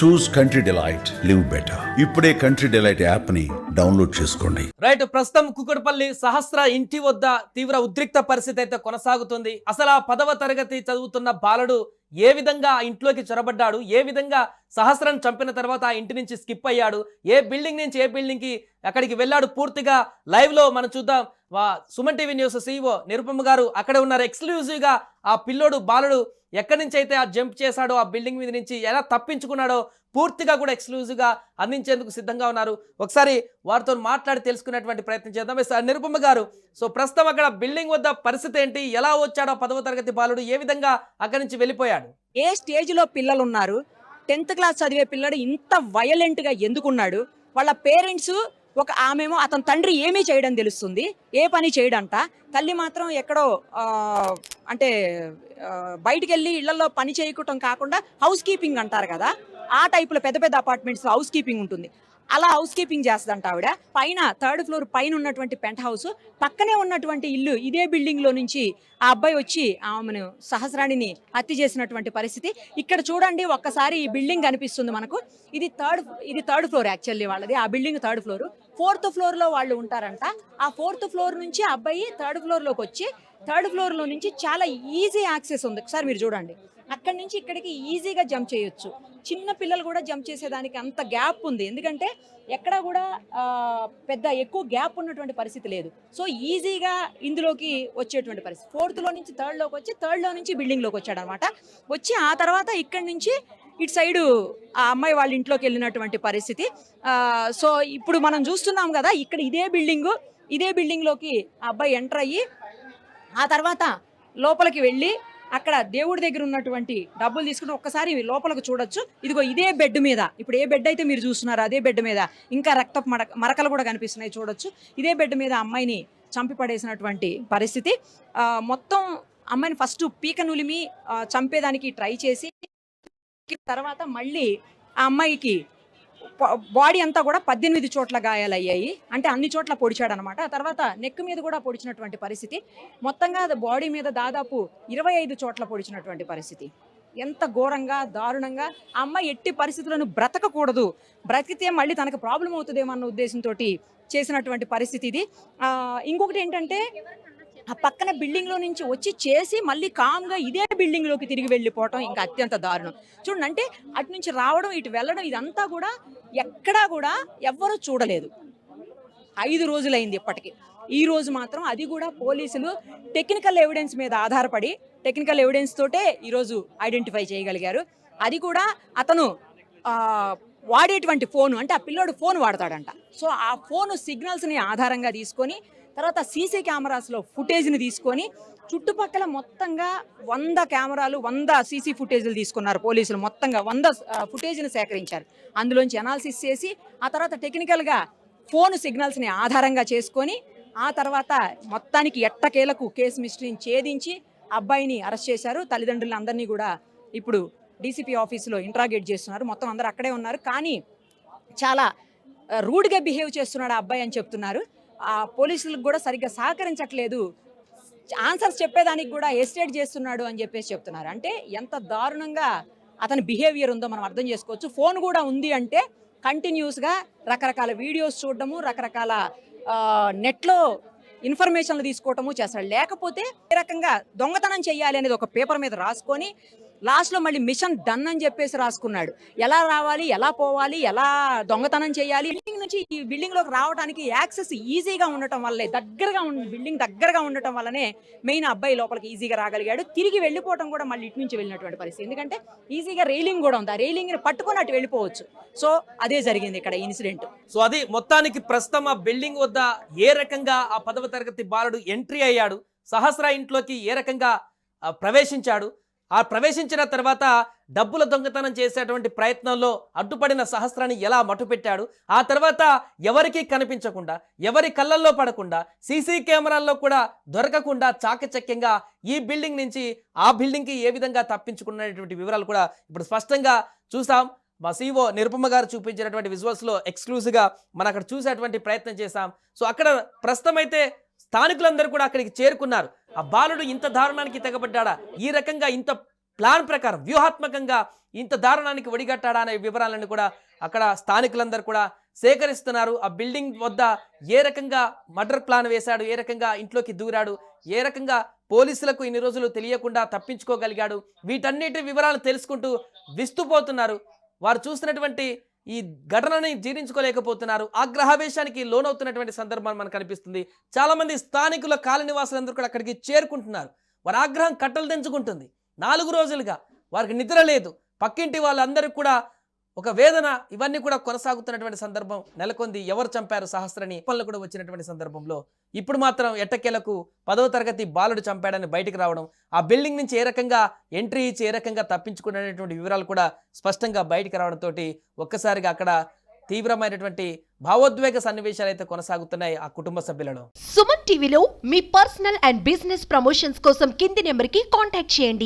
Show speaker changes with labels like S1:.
S1: Choose country delight live better ఇప్పుడే country delight యాప్ని download చేసుకోండి.
S2: రైట్ ప్రస్తుతం కుకుడుపల్లి సహస్ర ఇంటి వద్ద తీవ్ర ఉద్రిక్త పరిస్థితి అయితే కొనసాగుతుంది. అసలు ఆ పదవ తరగతి చదువుతున్న బాలుడు ఏ విధంగా ఆ ఇంట్లోకి చొరబడ్డాడు? ఏ విధంగా సహస్రం చంపిన తర్వాత ఆ ఇంటి నుంచి స్కిప్ అయ్యాడు? ఏ బిల్డింగ్ నుంచి ఏ బిల్డింగ్కి అక్కడికి వెళ్ళాడు? పూర్తిగా లైవ్లో మనం చూద్దాం. Suman TV news CEO Nirupama గారు అక్కడే ఉన్నారు. ఎక్స్క్లూజివ్గా ఆ పిల్లోడు బాలుడు ఎక్కడి నుంచి అయితే ఆ జంప్ చేశాడో ఆ బిల్డింగ్ మీద నుంచి ఎలా తప్పించుకున్నాడో పూర్తిగా కూడా ఎక్స్క్లూజివ్గా అందించేందుకు సిద్ధంగా ఉన్నారు. ఒకసారి వారితో మాట్లాడి తెలుసుకునేటువంటి ప్రయత్నం చేద్దాం. సార్ నిరుపమ్మ గారు సో ప్రస్తుతం అక్కడ బిల్డింగ్ వద్ద పరిస్థితి ఏంటి? ఎలా వచ్చాడో పదవ తరగతి బాలుడు ఏ విధంగా అక్కడి నుంచి వెళ్ళిపోయాడు?
S3: ఏ స్టేజ్లో పిల్లలు ఉన్నారు టెన్త్ క్లాస్ చదివే పిల్లడు ఇంత వయలెంట్గా ఎందుకున్నాడు? వాళ్ళ పేరెంట్స్ ఒక ఆమెమో అతని తండ్రి ఏమీ చేయడం తెలుస్తుంది ఏ పని చేయడంట తల్లి మాత్రం ఎక్కడో అంటే బయటికి వెళ్ళి ఇళ్ళలో పని చేయకటం కాకుండా హౌస్ కీపింగ్ అంటారు కదా ఆ టైపులో పెద్ద పెద్ద అపార్ట్మెంట్స్ హౌస్ కీపింగ్ ఉంటుంది. అలా హౌస్ కీపింగ్ చేస్తుందంట ఆవిడ. పైన థర్డ్ ఫ్లోర్ పైన ఉన్నటువంటి పెంట్ హౌస్ పక్కనే ఉన్నటువంటి ఇల్లు ఇదే బిల్డింగ్లో నుంచి ఆ అబ్బాయి వచ్చి ఆమెను సహస్రాణిని హత్య చేసినటువంటి పరిస్థితి. ఇక్కడ చూడండి ఒక్కసారి ఈ బిల్డింగ్ కనిపిస్తుంది మనకు. ఇది థర్డ్ ఇది థర్డ్ ఫ్లోర్ యాక్చువల్లీ వాళ్ళది. ఆ బిల్డింగ్ థర్డ్ ఫ్లోర్. ఫోర్త్ ఫ్లోర్లో వాళ్ళు ఉంటారంట. ఆ ఫోర్త్ ఫ్లోర్ నుంచి అబ్బాయి థర్డ్ ఫ్లోర్లోకి వచ్చి థర్డ్ ఫ్లోర్లో నుంచి చాలా ఈజీ యాక్సెస్ ఉంది. ఒకసారి మీరు చూడండి. అక్కడి నుంచి ఇక్కడికి ఈజీగా జంప్ చేయొచ్చు. చిన్న పిల్లలు కూడా జంప్ చేసేదానికి అంత గ్యాప్ ఉంది. ఎందుకంటే ఎక్కడ కూడా పెద్ద ఎక్కువ గ్యాప్ ఉన్నటువంటి పరిస్థితి లేదు. సో ఈజీగా ఇందులోకి వచ్చేటువంటి పరిస్థితి. ఫోర్త్లో నుంచి థర్డ్లోకి వచ్చి థర్డ్లో నుంచి బిల్డింగ్లోకి వచ్చాడు అనమాట వచ్చి ఆ తర్వాత ఇక్కడి నుంచి ఇటు సైడు ఆ అమ్మాయి వాళ్ళ ఇంట్లోకి వెళ్ళినటువంటి పరిస్థితి. సో ఇప్పుడు మనం చూస్తున్నాం కదా ఇక్కడ ఇదే బిల్డింగు ఇదే బిల్డింగ్లోకి ఆ అబ్బాయి ఎంటర్ అయ్యి ఆ తర్వాత లోపలికి వెళ్ళి అక్కడ దేవుడి దగ్గర ఉన్నటువంటి డబ్బులు తీసుకుని ఒక్కసారి లోపలకు చూడొచ్చు. ఇదిగో ఇదే బెడ్ మీద ఇప్పుడు ఏ బెడ్ అయితే మీరు చూస్తున్నారు అదే బెడ్ మీద ఇంకా రక్తపు మరకలు కూడా కనిపిస్తున్నాయి చూడొచ్చు. ఇదే బెడ్ మీద అమ్మాయిని చంపి పడేసినటువంటి పరిస్థితి. మొత్తం అమ్మాయిని ఫస్ట్ పీక నులిమి చంపేదానికి ట్రై చేసి తర్వాత మళ్ళీ ఆ అమ్మాయికి బాడీ అంతా కూడా పద్దెనిమిది చోట్ల గాయాలయ్యాయి. అంటే అన్ని చోట్ల పొడిచాడనమాట. ఆ తర్వాత నెక్ మీద కూడా పొడిచినటువంటి పరిస్థితి. మొత్తంగా అది బాడీ మీద దాదాపు ఇరవై ఐదు చోట్ల పొడిచినటువంటి పరిస్థితి. ఎంత ఘోరంగా దారుణంగా ఆ అమ్మాయి ఎట్టి పరిస్థితులను బ్రతకకూడదు. బ్రతికితే మళ్ళీ తనకు ప్రాబ్లం అవుతుందేమన్న ఉద్దేశంతో చేసినటువంటి పరిస్థితి ఇది. ఇంకొకటి ఏంటంటే ఆ పక్కన బిల్డింగ్లో నుంచి వచ్చి చేసి మళ్ళీ కామ్గా ఇదే బిల్డింగ్లోకి తిరిగి వెళ్ళిపోవటం ఇంకా అత్యంత దారుణం. చూడండి అంటే అటు నుంచి రావడం ఇటు వెళ్ళడం ఇదంతా కూడా ఎక్కడా కూడా ఎవ్వరూ చూడలేదు. ఐదు రోజులైంది ఇప్పటికీ. ఈ రోజు మాత్రం అది కూడా పోలీసులు టెక్నికల్ ఎవిడెన్స్ మీద ఆధారపడి టెక్నికల్ ఎవిడెన్స్ తోటే ఈరోజు ఐడెంటిఫై చేయగలిగారు. అది కూడా అతను వాడేటువంటి ఫోను అంటే ఆ పిల్లోడు ఫోన్ వాడతాడంట. సో ఆ ఫోను సిగ్నల్స్ని ఆధారంగా తీసుకొని తర్వాత సీసీ కెమెరాస్లో ఫుటేజ్ని తీసుకొని చుట్టుపక్కల మొత్తంగా వంద కెమెరాలు వంద సీసీ ఫుటేజ్లు తీసుకున్నారు పోలీసులు. మొత్తంగా వంద ఫుటేజ్ని సేకరించారు. అందులోంచి అనాలిసిస్ చేసి ఆ తర్వాత టెక్నికల్గా ఫోన్ సిగ్నల్స్ని ఆధారంగా చేసుకొని ఆ తర్వాత మొత్తానికి ఎట్టకేలకు కేసు మిస్టరీని ఛేదించి అబ్బాయిని అరెస్ట్ చేశారు. తల్లిదండ్రులు అందరినీ కూడా ఇప్పుడు డీసీపీ ఆఫీసులో ఇంట్రాగేట్ చేస్తున్నారు. మొత్తం అందరూ అక్కడే ఉన్నారు. కానీ చాలా రూడ్గా బిహేవ్ చేస్తున్నాడు ఆ అబ్బాయి అని చెప్తున్నారు. పోలీసులకు కూడా సరిగ్గా సహకరించట్లేదు. ఆన్సర్స్ చెప్పేదానికి కూడా ఎస్టేట్ చేస్తున్నాడు అని చెప్పేసి చెప్తున్నారు. అంటే ఎంత దారుణంగా అతని బిహేవియర్ ఉందో మనం అర్థం చేసుకోవచ్చు. ఫోన్ కూడా ఉంది అంటే కంటిన్యూస్గా రకరకాల వీడియోస్ చూడడము రకరకాల నెట్లో ఇన్ఫర్మేషన్లు తీసుకోవటము చేస్తాడు. లేకపోతే ఏ రకంగా దొంగతనం చేయాలి అనేది ఒక పేపర్ మీద రాసుకొని లాస్ట్లో మళ్ళీ మిషన్ డన్ అని చెప్పేసి రాసుకున్నాడు. ఎలా రావాలి ఎలా పోవాలి ఎలా దొంగతనం చేయాలి? బిల్డింగ్ నుంచి ఈ బిల్డింగ్లోకి రావడానికి యాక్సెస్ ఈజీగా ఉండటం వల్లే దగ్గరగా ఉన్న బిల్డింగ్ దగ్గరగా ఉండటం వల్లనే మెయిన్ అబ్బాయి లోపలికి ఈజీగా రాగలిగాడు. తిరిగి వెళ్ళిపోవడం కూడా మళ్ళీ ఇటు నుంచి వెళ్ళినటువంటి పరిస్థితి. ఎందుకంటే ఈజీగా రైలింగ్ కూడా ఉంది. ఆ రైలింగ్ని పట్టుకొని అటు వెళ్ళిపోవచ్చు. సో అదే జరిగింది ఇక్కడ ఇన్సిడెంట్.
S2: సో అది మొత్తానికి ప్రస్తుతం ఆ బిల్డింగ్ వద్ద ఏ రకంగా ఆ పదవ తరగతి బాలుడు ఎంట్రీ అయ్యాడు సహస్ర ఇంట్లోకి ఏ రకంగా ప్రవేశించాడు ఆ ప్రవేశించిన తర్వాత డబ్బుల దొంగతనం చేసేటువంటి ప్రయత్నంలో అడ్డుపడిన సహస్రాన్ని ఎలా మట్టుపెట్టాడు? ఆ తర్వాత ఎవరికీ కనిపించకుండా ఎవరి కళ్ళల్లో పడకుండా సీసీ కెమెరాల్లో కూడా దొరకకుండా చాకచక్యంగా ఈ బిల్డింగ్ నుంచి ఆ బిల్డింగ్కి ఏ విధంగా తప్పించుకున్నటువంటి వివరాలు కూడా ఇప్పుడు స్పష్టంగా చూసాం. మా సీఓ నిరుపమ్మ గారు చూపించినటువంటి విజువల్స్లో ఎక్స్క్లూజివ్గా మనం అక్కడ చూసేటువంటి ప్రయత్నం చేశాం. సో అక్కడ ప్రస్తుతం అయితే స్థానికులందరూ కూడా అక్కడికి చేరుకున్నారు. ఆ బాలుడు ఇంత దారుణానికి తెగబడ్డా ఈ రకంగా ఇంత ప్లాన్ ప్రకారం వ్యూహాత్మకంగా ఇంత దారుణానికి ఒడిగట్టాడా అనే వివరాలను కూడా అక్కడ స్థానికులందరూ కూడా సేకరిస్తున్నారు. ఆ బిల్డింగ్ వద్ద ఏ రకంగా మర్డర్ ప్లాన్ వేశాడు ఏ రకంగా ఇంట్లోకి దూరాడు ఏ రకంగా పోలీసులకు ఇన్ని రోజులు తెలియకుండా తప్పించుకోగలిగాడు వీటన్నిటి వివరాలు తెలుసుకుంటూ విస్తుపోతున్నారు. వారు చూసినటువంటి ఈ ఘటనని జీర్ణించుకోలేకపోతున్నారు. ఆగ్రహావేశానికి లోనవుతున్నటువంటి సందర్భం మనకు కనిపిస్తుంది. చాలామంది స్థానికుల కాలనీ నివాసులందరూ కూడా అక్కడికి చేరుకుంటున్నారు. వారి ఆగ్రహం కట్టలు తెంచుకుంటుంది. నాలుగు రోజులుగా వారికి నిద్ర లేదు. పక్కింటి వాళ్ళందరూ కూడా ఒక వేదన ఇవన్నీ కూడా కొనసాగుతున్నటువంటి సందర్భం నెలకొంది. ఎవరు చంపారు సహస్రని? పనులు కూడా వచ్చినటువంటి సందర్భంలో ఇప్పుడు మాత్రం ఎట్టకేలకు పదవ తరగతి బాలుడు చంపాడని బయటకు రావడం ఆ బిల్డింగ్ నుంచి ఏ రకంగా ఎంట్రీ ఇచ్చి ఏ రకంగా తప్పించుకునేటువంటి వివరాలు కూడా స్పష్టంగా బయటకు రావడంతో ఒక్కసారిగా అక్కడ తీవ్రమైనటువంటి భావోద్వేగ సన్నివేశాలు అయితే కొనసాగుతున్నాయి ఆ కుటుంబ సభ్యులలో.
S4: సుమన్ టీవీలో మీ పర్సనల్ అండ్ బిజినెస్ ప్రమోషన్స్ కోసం కింది నెంబర్కి కాంటాక్ట్ చేయండి.